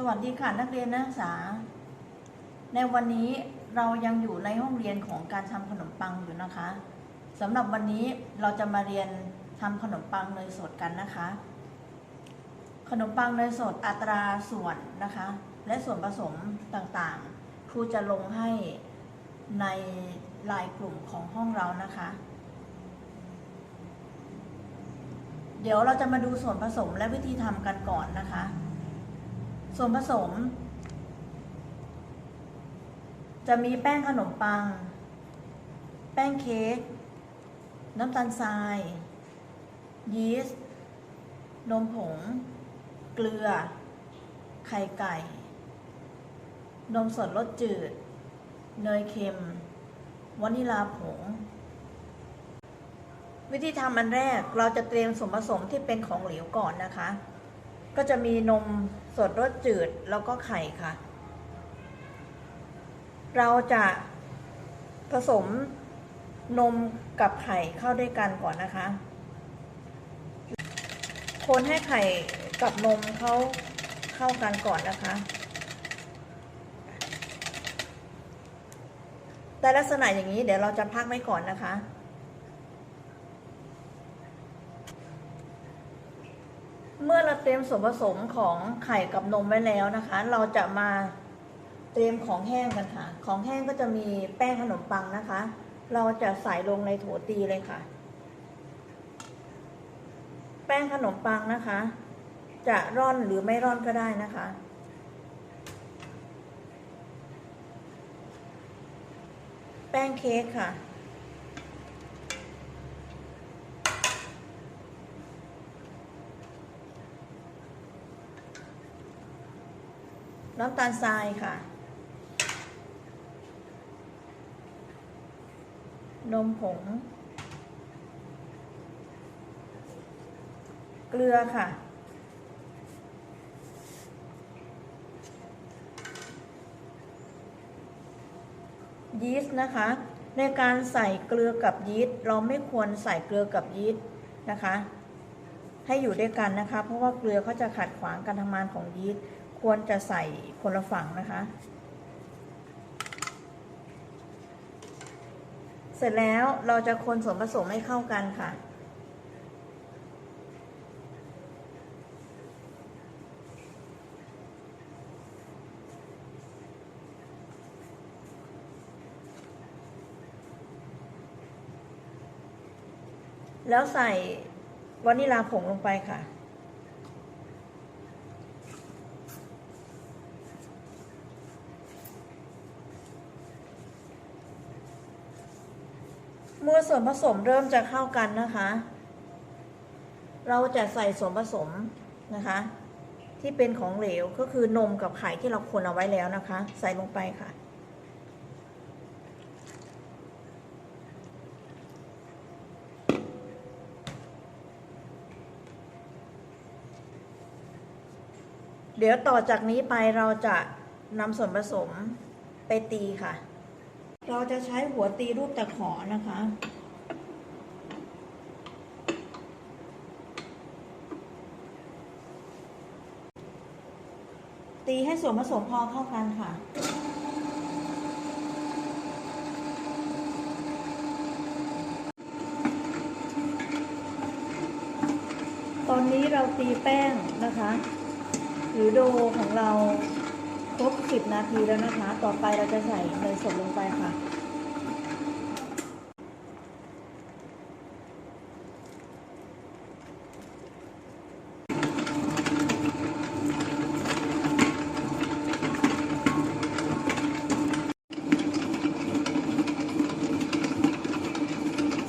สวัสดีค่ะนักเรียนนักศึกษา ในวันนี้เรายังอยู่ในห้องเรียนของการทำขนมปังอยู่นะคะสำหรับวันนี้เราจะมาเรียนทำขนมปังเนยสดกันนะคะ ขนมปังเนยสดอัตราส่วนนะคะ และส่วนผสมต่างๆครูจะลงให้ในลายกลุ่มของห้องเรานะคะ เดี๋ยวเราจะมาดูส่วนผสมและวิธีทำกันก่อนนะคะ ส่วนผสม จะมีแป้งขนมปัง แป้งเค้ก น้ำตาลทราย ยีสต์ นมผง เกลือ ไข่ไก่ นมสดรสจืด เนยเค็ม วานิลาผง วิธีทำอันแรกเราจะเตรียมส่วนผสมที่เป็นของเหลวก่อนนะคะ ก็จะมีนมสดรสจืดแล้วก็ไข่ค่ะ เราจะผสมนมกับไข่เข้าด้วยกันก่อนนะคะ คนให้ไข่กับนมเขาเข้ากันก่อนนะคะ แต่ลักษณะอย่างนี้เดี๋ยวเราจะพักไว้ก่อนนะคะ เตรียมส่วนผสมของไข่กับนมไว้แล้วนะคะ เราจะมาเตรียมของแห้งกันค่ะ ของแห้งก็จะมีแป้งขนมปังนะคะ เราจะใส่ลงในโถตีเลยค่ะ แป้งขนมปังนะคะ จะร่อนหรือไม่ร่อนก็ได้นะคะแป้งเค้กค่ะ น้ำตาลทรายค่ะ นมผง เกลือค่ะ ยีสต์นะคะ ในการใส่เกลือกับยีสต์เราไม่ควรใส่เกลือกับยีสต์นะคะให้อยู่ด้วยกันนะคะ เพราะว่าเกลือเขาจะขัดขวางการทำงานของยีสต์ ควรจะใส่คนละฝั่งนะคะ เสร็จแล้วเราจะคนส่วนผสมให้เข้ากันค่ะแล้วใส่วานิลาผงลงไปค่ะ ส่วนผสมเริ่มจะเข้ากันนะคะ เราจะใส่ส่วนผสมนะคะ ที่เป็นของเหลวก็คือนมกับไข่ที่เราคนเอาไว้แล้วนะคะ ใส่ลงไปค่ะเดี๋ยวต่อจากนี้ไปเราจะนำส่วนผสมไปตีค่ะ เราจะใช้หัวตีรูปตะขอนะคะ ตีให้ส่วนผสมพอเข้ากันค่ะ ตอนนี้เราตีแป้งนะคะ หรือโดของเราครบ 10 นาทีแล้วนะคะ ต่อไปเราจะใส่เนยสดลงไปค่ะ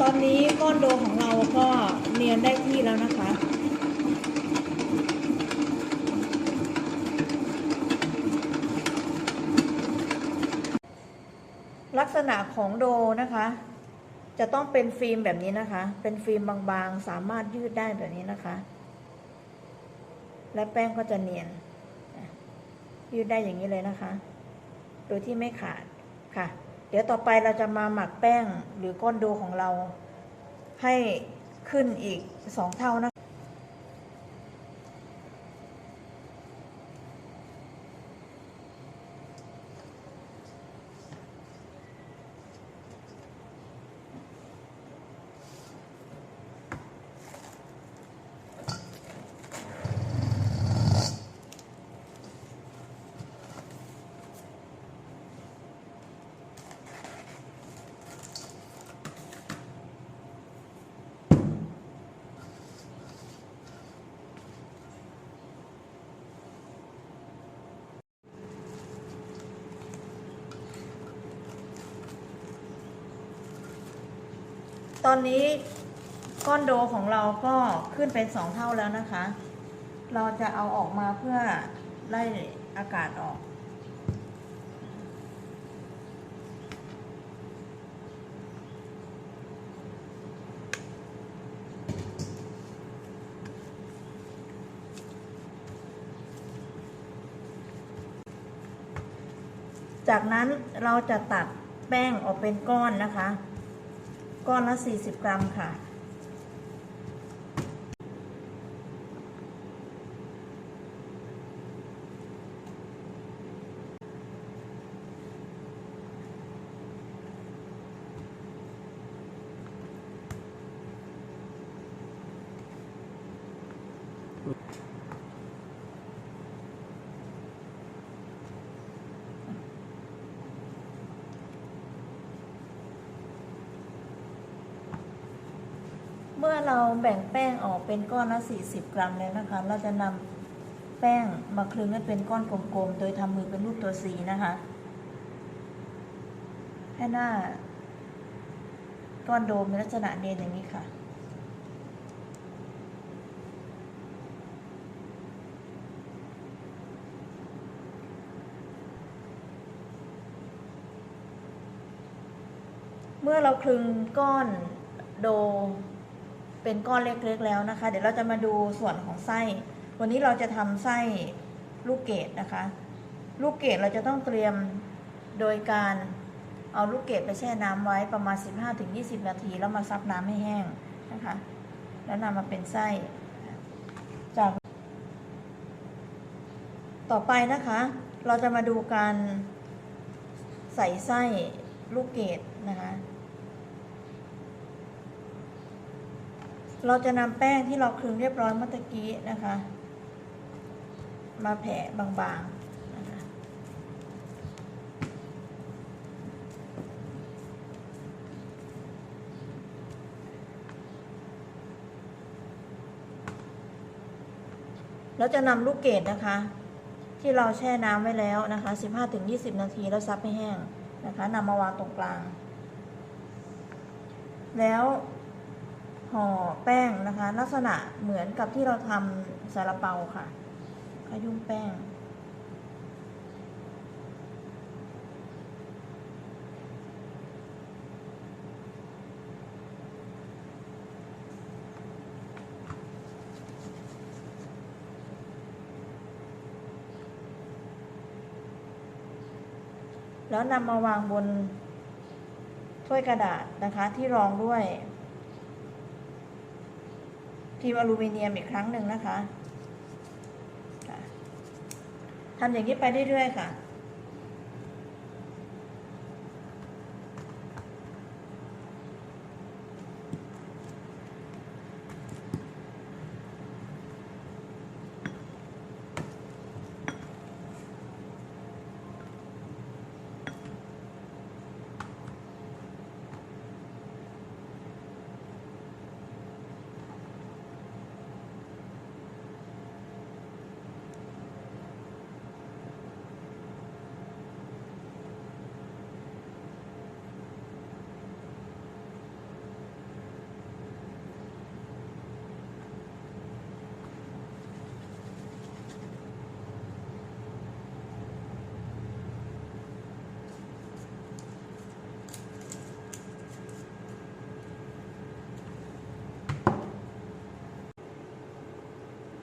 ตอนนี้ก้ อนโดของเราก็เนียนได้ที่แล้วนะคะลักษณะของโดนะคะ จะต้องเป็นฟิล์มแบบนี้นะคะ เป็นฟิล์มบางๆ สามารถยืดได้แบบนี้นะคะ และแป้งก็จะเนียน ยืดได้อย่างนี้เลยนะคะ โดยที่ไม่ขาดค่ะ เดี๋ยวต่อไปเราจะมาหมักแป้งหรือก้อนโดของเรา ให้ขึ้นอีกสองเท่านะ ตอนนี้ก้อนโดของเราก็ขึ้นเป็นสองเท่าแล้วนะคะ เราจะเอาออกมาเพื่อไล่อากาศออก จากนั้นเราจะตัดแป้งออกเป็นก้อนนะคะ ก้อนละ 40 กรัมค่ะเเราแบ่งแป้งออกเป็นก้อนละ 40 กรัมแล้วนะคะ เราจะนำแป้งมาคลึงให้เป็นก้อนกลมๆ โดยทำมือเป็นรูปตัวสีนะคะให้หน้าก้อนโดมมีลักษณะเนนอย่างนี้ค่ะ เมื่อเราคลึงก้อนโด เป็นก้อนเล็กๆแล้วนะคะ เดี๋ยวเราจะมาดูส่วนของไส้ วันนี้เราจะทำไส้ลูกเกดนะคะ ลูกเกดเราจะต้องเตรียมโดยการเอาลูกเกดไปแช่น้ำไว้ประมาณ 15-20 นาที แล้วมาซับน้ำให้แห้งนะคะ แล้วนำมาเป็นไส้ จาก ต่อไปนะคะ เราจะมาดูการใส่ไส้ลูกเกดนะคะ เราจะนำแป้งที่เราคลึงเรียบร้อยเมื่อกี้นะคะ มาแผ่บางๆนะคะแล้วจะนำลูกเกดนะคะ ที่เราแช่น้ำไว้แล้วนะคะ 15-20 นาทีแล้วซับให้แห้งนะคะนำมาวางตรงกลาง แล้ว ห่อแป้งนะคะ ลักษณะเหมือนกับที่เราทำซาลาเปาค่ะ ขยุ่มแป้ง แล้วนำมาวางบนถ้วยกระดาษนะคะที่รองด้วย พิมพ์อลูมิเนียมอีกครั้งหนึ่งนะคะค่ะทำอย่างนี้ไปเรื่อยๆค่ะ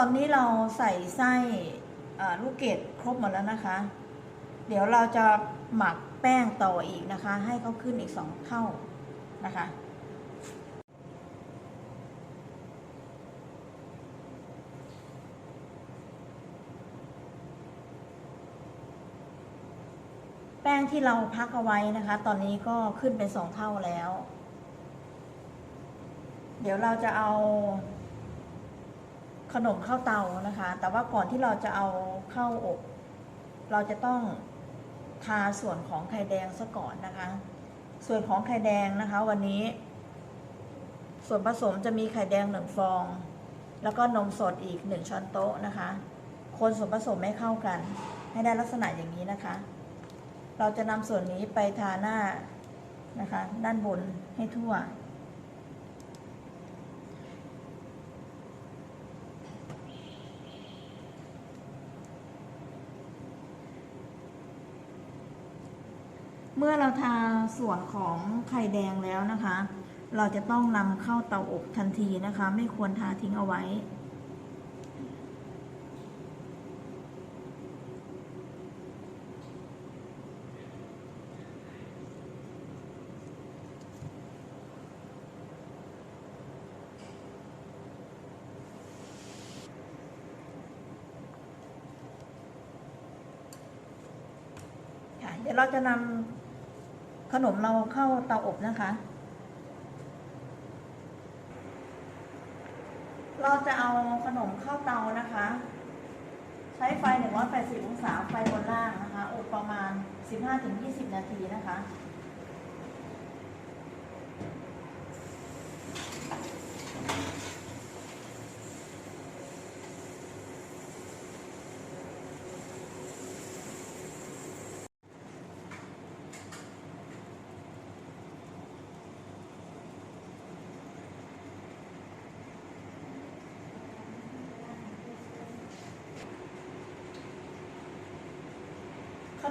ตอนนี้เราใส่ไส้ลูกเกดครบหมดแล้วนะคะ เดี๋ยวเราจะหมักแป้งต่ออีกนะคะ ให้เขาขึ้นอีกสองเท่านะคะ แป้งที่เราพักเอาไว้นะคะ ตอนนี้ก็ขึ้นเป็นสองเท่าแล้ว เดี๋ยวเราจะเอา ขนมเข้าเตานะคะ แต่ว่าก่อนที่เราจะเอาเข้าอบ เราจะต้องทาส่วนของไข่แดงซะก่อนนะคะ ส่วนของไข่แดงนะคะ วันนี้ ส่วนผสมจะมีไข่แดงหนึ่งฟอง แล้วก็นมสดอีกหนึ่งช้อนโต๊ะนะคะ คนส่วนผสมให้เข้ากัน ให้ได้ลักษณะอย่างนี้นะคะ เราจะนำส่วนนี้ไปทาหน้านะคะ ด้านบนให้ทั่ว เมื่อเราทาส่วนของไข่แดงแล้วนะคะ เราจะต้องนำเข้าเตาอบทันทีนะคะ ไม่ควรทาทิ้งเอาไว้ เดี๋ยวเราจะนำ ขนมเราเข้าเตาอบนะคะ เราจะเอาขนมเข้าเตานะคะ ใช้ไฟ 180 องศาไฟบนล่างนะคะ อบประมาณ 15-20 นาทีนะคะ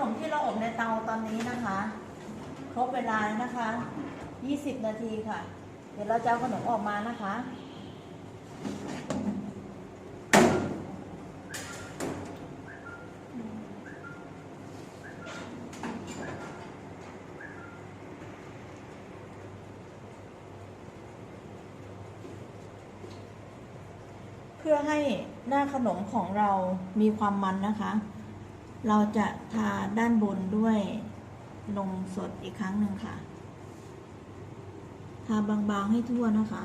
นมที่เราอบในเตาตอนนี้นะคะ ครบเวลาแล้วนะคะ 20 นาทีค่ะ เดี๋ยวเราจะเอาขนมออกมานะคะ เพื่อให้หน้าขนมของเรามีความมันนะคะ เราจะทาด้านบนด้วยนมสดอีกครั้งหนึ่งค่ะ ทาบางๆให้ทั่วนะคะ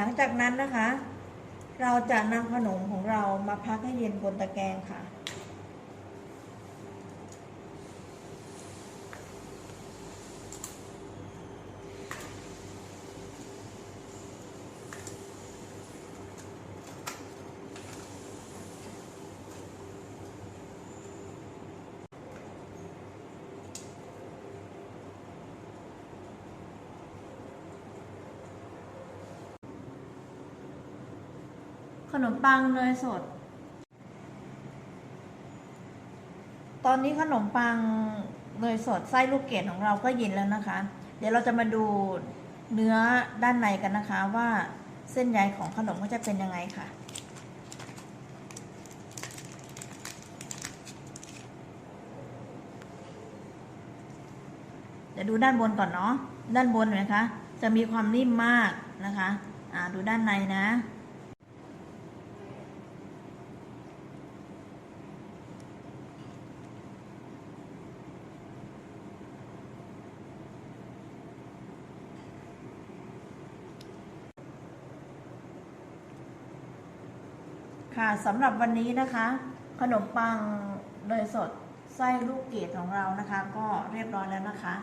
หลังจากนั้นนะคะ เราจะนำขนมของเรามาพักให้เย็นบนตะแกรงค่ะ นมปังเนยสด ตอนนี้ขนมปังเนยสดไส้ลูกเกดของเราก็เย็นแล้วนะคะ เดี๋ยวเราจะมาดูเนื้อด้านในกันนะคะว่าเส้นใยของขนมก็จะเป็นยังไงค่ะ เดี๋ยวดูด้านบนก่อนเนาะ ด้านบนเห็นไหมคะ จะมีความนิ่มมากนะคะ อ่า ดูด้านในนะ ค่ะสำหรับวันนี้นะคะ ขนมปังเนยสดไส้ลูกเกดของเรานะคะ ก็เรียบร้อยแล้วนะคะ